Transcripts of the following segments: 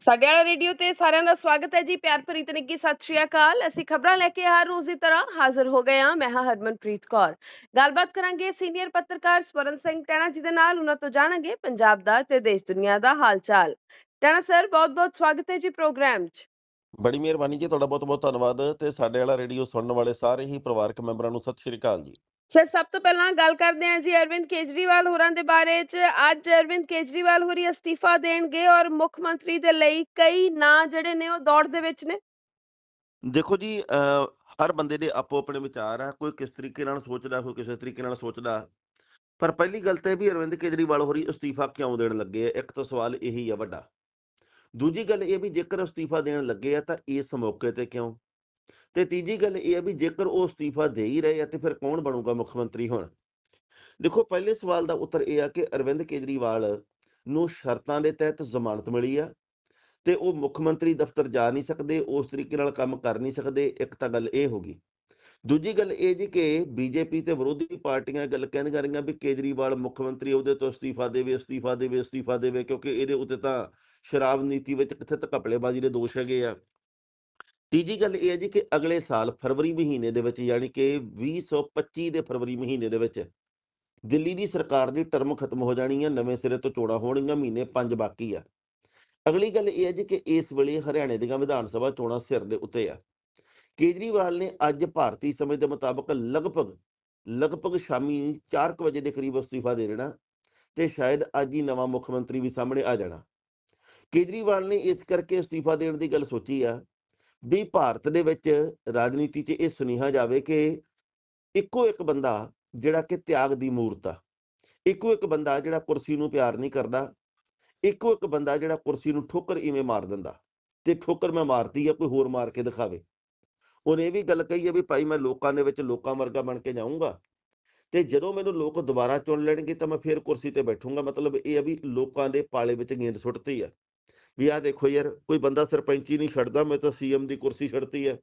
ਸਾਡੇ ਵਾਲਾ ਰੇਡੀਓ ਤੇ ਸਾਰਿਆਂ ਦਾ ਸਵਾਗਤ ਹੈ ਜੀ। ਪਿਆਰ ਭਰੀ ਤਨਿੱਕੀ ਸਤਿ ਸ਼੍ਰੀ ਅਕਾਲ। ਅਸੀਂ ਖਬਰਾਂ ਲੈ ਕੇ ਹਰ ਰੋਜ਼ ਦੀ ਤਰ੍ਹਾਂ। ਹਾਜ਼ਰ ਹੋ ਗਏ ਹਾਂ। ਮੈਂ ਹਾਂ ਹਰਮਨਪ੍ਰੀਤ ਕੌਰ। ਗੱਲਬਾਤ ਕਰਾਂਗੇ ਸੀਨੀਅਰ ਪੱਤਰਕਾਰ ਸਵਰਨ ਸਿੰਘ ਟੈਣਾ ਜੀ ਦੇ ਨਾਲ। ਉਹਨਾਂ ਤੋਂ ਜਾਣਾਂਗੇ ਪੰਜਾਬ ਦਾ ਤੇ ਦੇਸ਼ ਦੁਨੀਆ ਦਾ ਹਾਲ ਚਾਲ ਟੈਣਾ ਸਰ ਬਹੁਤ ਬਹੁਤ ਸਵਾਗਤ ਹੈ ਜੀ ਪ੍ਰੋਗਰਾਮ 'ਚ। ਬੜੀ ਮਿਹਰਬਾਨੀ ਜੀ। ਤੁਹਾਡਾ ਬਹੁਤ ਬਹੁਤ ਧੰਨਵਾਦ। ਤੇ ਸਾਡੇ ਵਾਲਾ ਰੇਡੀਓ ਸੁਣਨ ਵਾਲੇ ਸਾਰੇ ਹੀ ਪਰਿਵਾਰਕ ਮੈਂਬਰਾਂ ਨੂੰ ਸਤਿ ਸ਼੍ਰੀ ਅਕਾਲ ਜੀ। ਸਰ, ਸਭ ਤੋਂ ਪਹਿਲਾਂ ਗੱਲ ਕਰਦੇ ਹਾਂ ਜੀ ਅਰਵਿੰਦ ਕੇਜਰੀਵਾਲ ਹੋਰਾਂ ਦੇ ਬਾਰੇ 'ਚ। ਅੱਜ ਅਰਵਿੰਦ ਕੇਜਰੀਵਾਲ ਹੋਰੀ ਅਸਤੀਫਾ ਦੇਣਗੇ ਔਰ ਮੁੱਖ ਮੰਤਰੀ ਦੇ ਲਈ ਕਈ ਨਾਂ ਜਿਹੜੇ ਨੇ ਉਹ ਦੌੜ ਦੇ ਵਿੱਚ ਨੇ। ਦੇਖੋ ਜੀ ਹਰ ਬੰਦੇ ਦੇ ਆਪੋ ਆਪਣੇ ਵਿਚਾਰ ਆ, ਕੋਈ ਕਿਸ ਤਰੀਕੇ ਨਾਲ ਸੋਚਦਾ, ਕੋਈ ਕਿਸੇ ਤਰੀਕੇ ਨਾਲ ਸੋਚਦਾ। ਪਰ ਪਹਿਲੀ ਗੱਲ ਤਾਂ ਇਹ ਵੀ ਅਰਵਿੰਦ ਕੇਜਰੀਵਾਲ ਹੋਰੀ ਅਸਤੀਫਾ ਕਿਉਂ ਦੇਣ ਲੱਗੇ ਆ? ਇੱਕ ਤਾਂ ਸਵਾਲ ਇਹੀ ਆ ਵੱਡਾ। ਦੂਜੀ ਗੱਲ ਇਹ ਵੀ ਜੇਕਰ ਅਸਤੀਫਾ ਦੇਣ ਲੱਗੇ ਆ ਤਾਂ ਇਸ ਮੌਕੇ ਤੇ ਕਿਉਂ? ਤੇ ਤੀਜੀ ਗੱਲ ਇਹ ਆ ਵੀ ਜੇਕਰ ਉਹ ਅਸਤੀਫਾ ਦੇ ਹੀ ਰਹੇ ਆ ਤੇ ਫਿਰ ਕੌਣ ਬਣੂਗਾ ਮੁੱਖ ਮੰਤਰੀ ਹੁਣ? ਦੇਖੋ, ਪਹਿਲੇ ਸਵਾਲ ਦਾ ਉੱਤਰ ਇਹ ਆ ਕਿ ਅਰਵਿੰਦ ਕੇਜਰੀਵਾਲ ਨੂੰ ਸ਼ਰਤਾਂ ਦੇ ਤਹਿਤ ਜ਼ਮਾਨਤ ਮਿਲੀ ਆ ਤੇ ਉਹ ਮੁੱਖ ਮੰਤਰੀ ਦਫ਼ਤਰ ਜਾ ਨਹੀਂ ਸਕਦੇ, ਉਸ ਤਰੀਕੇ ਨਾਲ ਕੰਮ ਕਰ ਨਹੀਂ ਸਕਦੇ, ਇੱਕ ਤਾਂ ਗੱਲ ਇਹ ਹੋ ਗਈ। ਦੂਜੀ ਗੱਲ ਇਹ ਜੀ ਕਿ ਬੀਜੇਪੀ ਤੇ ਵਿਰੋਧੀ ਪਾਰਟੀਆਂ ਇਹ ਗੱਲ ਕਹਿੰਦੀਆਂ ਰਹੀਆਂ ਵੀ ਕੇਜਰੀਵਾਲ ਮੁੱਖ ਮੰਤਰੀ ਉਹਦੇ ਤੋਂ ਅਸਤੀਫਾ ਦੇਵੇ ਅਸਤੀਫਾ ਦੇਵੇ ਅਸਤੀਫਾ ਦੇਵੇ, ਕਿਉਂਕਿ ਇਹਦੇ ਉੱਤੇ ਤਾਂ ਸ਼ਰਾਬ ਨੀਤੀ ਵਿੱਚ ਕਿੱਥੇ ਤੱਕ ਘਪਲੇਬਾਜ਼ੀ ਦੇ ਦੋਸ਼ ਹੈਗੇ ਆ। ਤੀਜੀ ਗੱਲ ਇਹ ਹੈ ਜੀ ਕਿ ਅਗਲੇ ਸਾਲ ਫਰਵਰੀ ਮਹੀਨੇ ਦੇ ਵਿੱਚ ਯਾਨੀ ਕਿ 2025 ਦੇ ਫਰਵਰੀ ਮਹੀਨੇ ਦੇ ਵਿੱਚ ਦਿੱਲੀ ਦੀ ਸਰਕਾਰ ਦੀ ਟਰਮ ਖਤਮ ਹੋ ਜਾਣੀ ਹੈ ਨਵੇਂ ਸਿਰੇ ਤੋਂ ਚੋਣਾਂ ਹੋਣਗੀਆਂ, ਮਹੀਨੇ 5 ਬਾਕੀ ਆ। ਅਗਲੀ ਗੱਲ ਇਹ ਹੈ ਜੀ ਕਿ ਇਸ ਵੇਲੇ ਹਰਿਆਣੇ ਦੀਆਂ ਵਿਧਾਨ ਸਭਾ ਚੋਣਾਂ ਸਿਰ ਦੇ ਉੱਤੇ ਆ। ਕੇਜਰੀਵਾਲ ਨੇ ਅੱਜ ਭਾਰਤੀ ਸਮੇਂ ਦੇ ਮੁਤਾਬਕ ਲਗਭਗ ਲਗਭਗ ਸ਼ਾਮੀ 4 ਵਜੇ ਦੇ ਕਰੀਬ ਅਸਤੀਫਾ ਦੇ ਦੇਣਾ ਤੇ ਸ਼ਾਇਦ ਅੱਜ ਹੀ ਨਵਾਂ ਮੁੱਖ ਮੰਤਰੀ ਵੀ ਸਾਹਮਣੇ ਆ ਜਾਣਾ। ਕੇਜਰੀਵਾਲ ਨੇ ਇਸ ਕਰਕੇ ਅਸਤੀਫਾ ਦੇਣ ਦੀ ਗੱਲ ਸੋਚੀ ਆ ਵੀ ਭਾਰਤ ਦੇ ਵਿੱਚ ਰਾਜਨੀਤੀ 'ਚ ਇਹ ਸੁਨੇਹਾ ਜਾਵੇ ਕਿ ਇੱਕੋ ਇੱਕ ਬੰਦਾ ਜਿਹੜਾ ਕਿ ਤਿਆਗ ਦੀ ਮੂਰਤ ਆ, ਇੱਕੋ ਇੱਕ ਬੰਦਾ ਜਿਹੜਾ ਕੁਰਸੀ ਨੂੰ ਪਿਆਰ ਨਹੀਂ ਕਰਦਾ, ਇੱਕੋ ਇੱਕ ਬੰਦਾ ਜਿਹੜਾ ਕੁਰਸੀ ਨੂੰ ਠੋਕਰ ਇਵੇਂ ਮਾਰ ਦਿੰਦਾ ਤੇ ਠੋਕਰ ਮੈਂ ਮਾਰਤੀ ਆ, ਕੋਈ ਹੋਰ ਮਾਰ ਕੇ ਦਿਖਾਵੇ। ਉਹਨੇ ਇਹ ਵੀ ਗੱਲ ਕਹੀ ਹੈ ਵੀ ਭਾਈ ਮੈਂ ਲੋਕਾਂ ਦੇ ਵਿੱਚ ਲੋਕਾਂ ਵਰਗਾ ਬਣ ਕੇ ਜਾਊਂਗਾ ਤੇ ਜਦੋਂ ਮੈਨੂੰ ਲੋਕ ਦੁਬਾਰਾ ਚੁਣ ਲੈਣਗੇ ਤਾਂ ਮੈਂ ਫੇਰ ਕੁਰਸੀ ਤੇ ਬੈਠੂੰਗਾ, ਮਤਲਬ ਇਹ ਆ ਵੀ ਲੋਕਾਂ ਦੇ ਪਾਲੇ ਵਿੱਚ ਗੇਂਦ ਸੁੱਟਤੀ ਆ। ਵੀ ਆਹ ਦੇਖੋ ਯਾਰ, ਕੋਈ ਬੰਦਾ ਸਰਪੰਚੀ ਨਹੀਂ ਛੱਡਦਾ ਮੈਂ ਤਾਂ ਸੀਐਮ ਦੀ ਕੁਰਸੀ ਛੱਡਤੀ ਹੈ।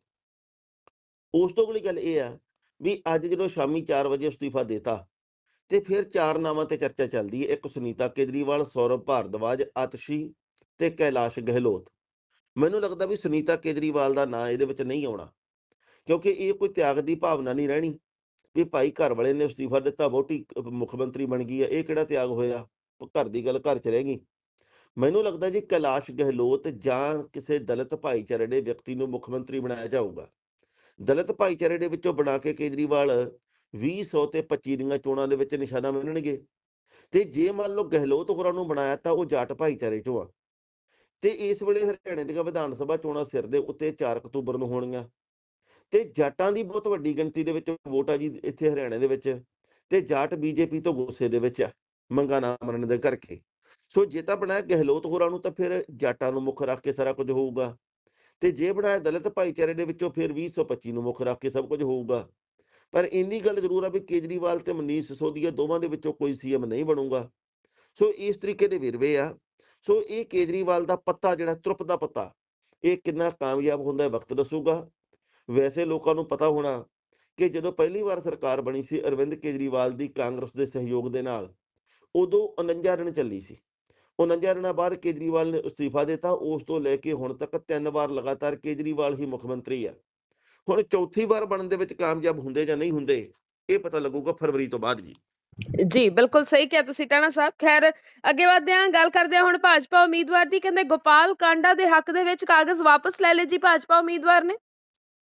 ਉਸ ਤੋਂ ਅਗਲੀ ਗੱਲ ਇਹ ਆ ਵੀ ਅੱਜ ਜਦੋਂ ਸ਼ਾਮੀ 4 ਵਜੇ ਅਸਤੀਫਾ ਦੇਤਾ ਤੇ ਫਿਰ ਚਾਰ ਨਾਵਾਂ ਤੇ ਚਰਚਾ ਚੱਲਦੀ ਹੈ। ਇੱਕ ਸੁਨੀਤਾ ਕੇਜਰੀਵਾਲ, ਸੌਰਵ ਭਾਰਦਵਾਜ, ਆਤਸ਼ੀ ਤੇ ਕੈਲਾਸ਼ ਗਹਿਲੋਤ। ਮੈਨੂੰ ਲੱਗਦਾ ਵੀ ਸੁਨੀਤਾ ਕੇਜਰੀਵਾਲ ਦਾ ਨਾਂ ਇਹਦੇ ਵਿੱਚ ਨਹੀਂ ਆਉਣਾ, ਕਿਉਂਕਿ ਇਹ ਕੋਈ ਤਿਆਗ ਦੀ ਭਾਵਨਾ ਨਹੀਂ ਰਹਿਣੀ ਵੀ ਭਾਈ ਘਰ ਵਾਲੇ ਨੇ ਅਸਤੀਫਾ ਦਿੱਤਾ ਵੋਟੀ ਮੁੱਖ ਮੰਤਰੀ ਬਣ ਗਈ ਹੈ। ਇਹ ਕਿਹੜਾ ਤਿਆਗ ਹੋਇਆ? ਘਰ ਦੀ ਗੱਲ ਘਰ ਚ ਰਹਿ ਗਈ। ਮੈਨੂੰ ਲੱਗਦਾ ਜੀ ਕੈਲਾਸ਼ ਗਹਿਲੋਤ ਜਾਂ ਕਿਸੇ ਦਲਿਤ ਭਾਈਚਾਰੇ ਦੇ ਵਿਅਕਤੀ ਨੂੰ ਮੁੱਖ ਮੰਤਰੀ ਬਣਾਇਆ ਜਾਊਗਾ। ਦਲਿਤ ਭਾਈਚਾਰੇ ਦੇ ਵਿੱਚੋਂ ਬਣਾ ਕੇ ਕੇਜਰੀਵਾਲ 2000 ਤੇ 25 ਦੀਆਂ ਚੋਣਾਂ ਦੇ ਵਿੱਚ ਨਿਸ਼ਾਨਾ ਮੰਨਣਗੇ। ਤੇ ਜੇ ਮੰਨ ਲਓ ਗਹਿਲੋਤ ਹੋਰਾਂ ਨੂੰ ਬਣਾਇਆ ਤਾਂ ਉਹ ਜਾਟ ਭਾਈਚਾਰੇ ਚੋਂ ਆ। ਤੇ ਇਸ ਵੇਲੇ ਹਰਿਆਣੇ ਦੀਆਂ ਵਿਧਾਨ ਸਭਾ ਚੋਣਾਂ ਸਿਰ ਦੇ ਉੱਤੇ 4 ਅਕਤੂਬਰ ਨੂੰ ਹੋਣਗੀਆਂ। ਤੇ ਜਾਟਾਂ ਦੀ ਬਹੁਤ ਵੱਡੀ ਗਿਣਤੀ ਦੇ ਵਿੱਚ ਵੋਟ ਆ ਜੀ ਇੱਥੇ ਹਰਿਆਣੇ ਦੇ ਵਿੱਚ ਤੇ ਜਾਟ ਬੀਜੇਪੀ ਤੋਂ ਗੁੱਸੇ ਦੇ ਵਿੱਚ ਆ, ਮੰਗਾ ਨਾ ਮੰਨਣ ਦੇ ਕਰਕੇ। ਸੋ ਜੇ ਤਾਂ ਬਣਾਇਆ ਗਹਿਲੋਤ ਹੋਰਾਂ ਨੂੰ ਤਾਂ ਫਿਰ ਜਾਟਾਂ ਨੂੰ ਮੁੱਖ ਰੱਖ ਕੇ ਸਾਰਾ ਕੁਝ ਹੋਊਗਾ। ਤੇ ਜੇ ਬਣਾਇਆ ਦਲਿਤ ਭਾਈਚਾਰੇ ਦੇ ਵਿੱਚੋਂ ਫਿਰ 2025 ਨੂੰ ਮੁੱਖ ਰੱਖ ਕੇ ਸਭ ਕੁਝ ਹੋਊਗਾ। ਪਰ ਇੰਨੀ ਗੱਲ ਜ਼ਰੂਰ ਆ ਵੀ ਕੇਜਰੀਵਾਲ ਤੇ ਮਨੀਸ਼ ਸਿਸੋਦੀਆ ਦੋਵਾਂ ਦੇ ਵਿੱਚੋਂ ਕੋਈ ਸੀਐਮ ਨਹੀਂ ਬਣੂਗਾ। ਸੋ ਇਸ ਤਰੀਕੇ ਦੇ ਵਿਰਵੇ ਆ। ਸੋ ਇਹ ਕੇਜਰੀਵਾਲ ਦਾ ਪੱਤਾ ਜਿਹੜਾ ਤਰੁਪ ਦਾ ਪੱਤਾ, ਇਹ ਕਿੰਨਾ ਕਾਮਯਾਬ ਹੁੰਦਾ ਹੈ ਵਕਤ ਦੱਸੂਗਾ। ਵੈਸੇ ਲੋਕਾਂ ਨੂੰ ਪਤਾ ਹੋਣਾ ਕਿ ਜਦੋਂ ਪਹਿਲੀ ਵਾਰ ਸਰਕਾਰ ਬਣੀ ਸੀ ਅਰਵਿੰਦ ਕੇਜਰੀਵਾਲ ਦੀ ਕਾਂਗਰਸ ਦੇ ਸਹਿਯੋਗ ਦੇ ਨਾਲ, ਉਦੋਂ 49 ਦਿਨ ਚੱਲੀ ਸੀ। 49 ਦਿਨਾਂ ਬਾਅਦ ਕੇਜਰੀਵਾਲ ਨੇ ਅਸਤੀਫਾ ਦਿੱਤਾ। ਉਸ ਤੋਂ ਲੈ ਕੇ ਹੁਣ ਤੱਕ ਤਿੰਨ ਵਾਰ ਲਗਾਤਾਰ ਕੇਜਰੀਵਾਲ ਹੀ ਮੁੱਖ ਮੰਤਰੀ ਆ। ਹੁਣ ਚੌਥੀ ਵਾਰ ਬਣਨ ਦੇ ਵਿੱਚ ਕਾਮਯਾਬ ਹੁੰਦੇ ਜਾਂ ਨਹੀਂ ਹੁੰਦੇ ਇਹ ਪਤਾ ਲੱਗੂਗਾ ਫਰਵਰੀ ਤੋਂ ਬਾਅਦ ਜੀ। ਜੀ ਬਿਲਕੁਲ ਸਹੀ ਕਿਹਾ ਤੁਸੀਂ ਟਾਣਾ ਸਾਹਿਬ। ਖੈਰ ਅੱਗੇ ਵਧਦੇ ਹਾਂ ਗੱਲ ਕਰਦੇ ਹਾਂ ਹੁਣ ਭਾਜਪਾ ਉਮੀਦਵਾਰ ਦੀ। ਕਹਿੰਦੇ ਗੋਪਾਲ ਕਾਂਡਾ ਦੇ ਹੱਕ ਦੇ ਵਿੱਚ ਕਾਗਜ਼ ਵਾਪਸ ਲੈ ਲਏ ਜੀ ਭਾਜਪਾ ਉਮੀਦਵਾਰ ਨੇ।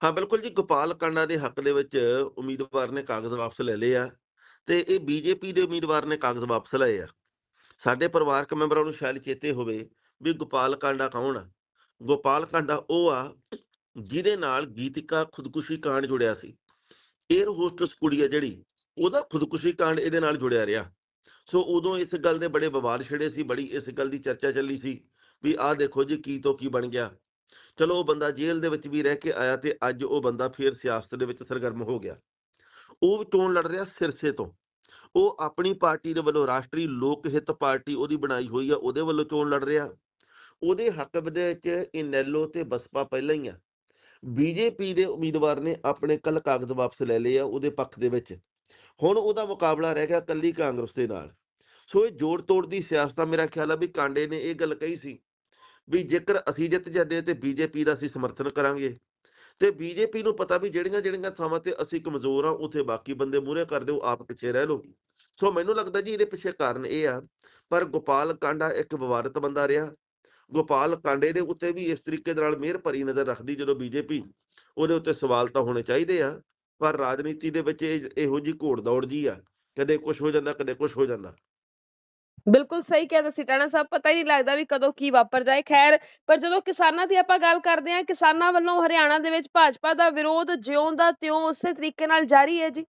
ਹਾਂ ਬਿਲਕੁਲ ਜੀ ਗੋਪਾਲ ਕਾਂਡਾ ਦੇ ਹੱਕ ਦੇ ਵਿੱਚ ਉਮੀਦਵਾਰ ਨੇ ਕਾਗਜ਼ ਵਾਪਸ ਲੈ ਲਏ ਆ। ਤੇ ਇਹ ਬੀਜੇਪੀ ਦੇ ਉਮੀਦਵਾਰ ਨੇ ਕਾਗਜ਼ ਵਾਪਸ ਲਏ ਆ। ਸਾਡੇ ਪਰਿਵਾਰਕ ਮੈਂਬਰਾਂ ਨੂੰ ਸ਼ਾਇਦ ਚੇਤੇ ਹੋਵੇ ਵੀ ਗੋਪਾਲ ਕਾਂਡਾ ਕੌਣ ਆ? ਗੋਪਾਲ ਕਾਂਡਾ ਉਹ ਆ ਜਿਹਦੇ ਨਾਲ ਗੀਤਿਕਾ ਖੁਦਕੁਸ਼ੀ ਕਾਂਡ ਜੁੜਿਆ ਸੀ। 에ਅਰ ਹੋਸਟਸ ਕੁੜੀ ਆ ਜਿਹੜੀ, ਉਹਦਾ ਖੁਦਕੁਸ਼ੀ ਕਾਂਡ ਇਹਦੇ ਨਾਲ ਜੁੜਿਆ ਰਿਹਾ। ਸੋ ਉਦੋਂ ਇਸ ਗੱਲ ਦੇ ਬੜੇ ਵਿਵਾਦ ਛਿੜੇ ਸੀ, ਬੜੀ ਇਸ ਗੱਲ ਦੀ ਚਰਚਾ ਚੱਲੀ ਸੀ ਵੀ ਆਹ ਦੇਖੋ ਜੀ ਕੀ ਤੋਂ ਕੀ ਬਣ ਗਿਆ। ਚਲੋ ਉਹ ਬੰਦਾ ਜੇਲ੍ਹ ਦੇ ਵਿੱਚ ਵੀ ਰਹਿ ਕੇ ਆਇਆ ਤੇ ਅੱਜ ਉਹ ਬੰਦਾ ਫੇਰ ਸਿਆਸਤ ਦੇ ਵਿੱਚ ਸਰਗਰਮ ਹੋ ਗਿਆ। ਉਹ ਚੋਣ ਲੜ ਰਿਹਾ ਸਿਰਸੇ ਤੋਂ। ਉਹ ਆਪਣੀ ਪਾਰਟੀ ਦੇ ਵੱਲੋਂ ਰਾਸ਼ਟਰੀ ਲੋਕ ਹਿੱਤ ਪਾਰਟੀ ਉਹਦੀ ਬਣਾਈ ਹੋਈ ਆ, ਉਹਦੇ ਵੱਲੋਂ ਚੋਣ ਲੜ ਰਿਹਾ? ਉਹਦੇ ਹੱਕ ਦੇ ਵਿੱਚ ਇਨੈਲੋ ਤੇ ਬਸਪਾ ਪਹਿਲਾਂ ਹੀ ਆ। ਬੀਜੇਪੀ ਦੇ ਉਮੀਦਵਾਰ ਨੇ ਆਪਣੇ ਕੱਲ ਕਾਗਜ਼ ਵਾਪਸ ਲੈ ਲਏ ਆ ਉਹਦੇ ਪੱਖ ਦੇ ਵਿੱਚ। ਹੁਣ ਉਹਦਾ ਮੁਕਾਬਲਾ ਰਹਿ ਗਿਆ ਕੱਲੀ ਕਾਂਗਰਸ ਦੇ ਨਾਲ। ਸੋ ਇਹ ਜੋੜ ਤੋੜ ਦੀ ਸਿਆਸਤ ਆ, ਮੇਰਾ ਖਿਆਲ ਆ ਵੀ ਕਾਂਡੇ ਨੇ ਇਹ ਗੱਲ ਕਹੀ ਸੀ ਵੀ ਜੇਕਰ ਅਸੀਂ ਜਿੱਤ ਜਾਂਦੇ ਹਾਂ ਤੇ ਬੀਜੇਪੀ ਦਾ ਅਸੀਂ ਸਮਰਥਨ ਕਰਾਂਗੇ। ਤੇ ਬੀਜੇਪੀ ਨੂੰ ਪਤਾ ਵੀ ਜਿਹੜੀਆਂ ਜਿਹੜੀਆਂ ਥਾਵਾਂ ਤੇ ਅਸੀਂ ਕਮਜ਼ੋਰ ਆ ਉੱਥੇ ਬਾਕੀ ਬੰਦੇ ਮੂਹਰੇ ਕਰ ਦਿਓ, ਆਪ ਪਿੱਛੇ ਰਹਿ ਲਓ। ਸੋ ਮੈਨੂੰ ਲੱਗਦਾ ਜੀ ਇਹਦੇ ਪਿੱਛੇ ਕਾਰਨ ਇਹ ਆ, ਪਰ ਗੋਪਾਲ ਕਾਂਡਾ ਇੱਕ ਵਿਵਾਦਤ ਬੰਦਾ ਰਿਹਾ। ਗੋਪਾਲ ਕਾਂਡੇ ਦੇ ਉੱਤੇ ਵੀ ਇਸ ਤਰੀਕੇ ਦੇ ਨਾਲ ਮਿਹਰ ਭਰੀ ਨਜ਼ਰ ਰੱਖਦੀ ਜਦੋਂ ਬੀਜੇਪੀ ਉਹਦੇ ਉੱਤੇ ਸਵਾਲ ਤਾਂ ਹੋਣੇ ਚਾਹੀਦੇ ਆ, ਪਰ ਰਾਜਨੀਤੀ ਦੇ ਵਿੱਚ ਇਹ- ਇਹੋ ਜੀ ਘੋੜ ਦੌੜ ਜੀ ਆ। ਕਦੇ ਕੁਝ ਹੋ ਜਾਂਦਾ, ਕਦੇ ਕੁਝ ਹੋ ਜਾਂਦਾ। ਬਿਲਕੁਲ ਸਹੀ ਕਿਹਾ ਤੁਸੀਂ, ਟਾਣਾ ਸਾਹਿਬ ਪਤਾ ਹੀ ਨਹੀਂ ਲੱਗਦਾ ਵੀ ਕਦੋਂ ਕੀ ਵਾਪਰ ਜਾਏ। ਖੈਰ, ਪਰ ਜਦੋਂ ਕਿਸਾਨਾਂ ਦੀ ਆਪਾਂ ਗੱਲ ਕਰਦੇ ਹਾਂ, ਕਿਸਾਨਾਂ ਵੱਲੋਂ ਹਰਿਆਣਾ ਦੇ ਵਿੱਚ ਭਾਜਪਾ ਦਾ ਵਿਰੋਧ ਜਿਉਂ ਦਾ ਤਿਉਂ ਉਸੇ ਤਰੀਕੇ ਨਾਲ ਜਾਰੀ ਹੈ ਜੀ।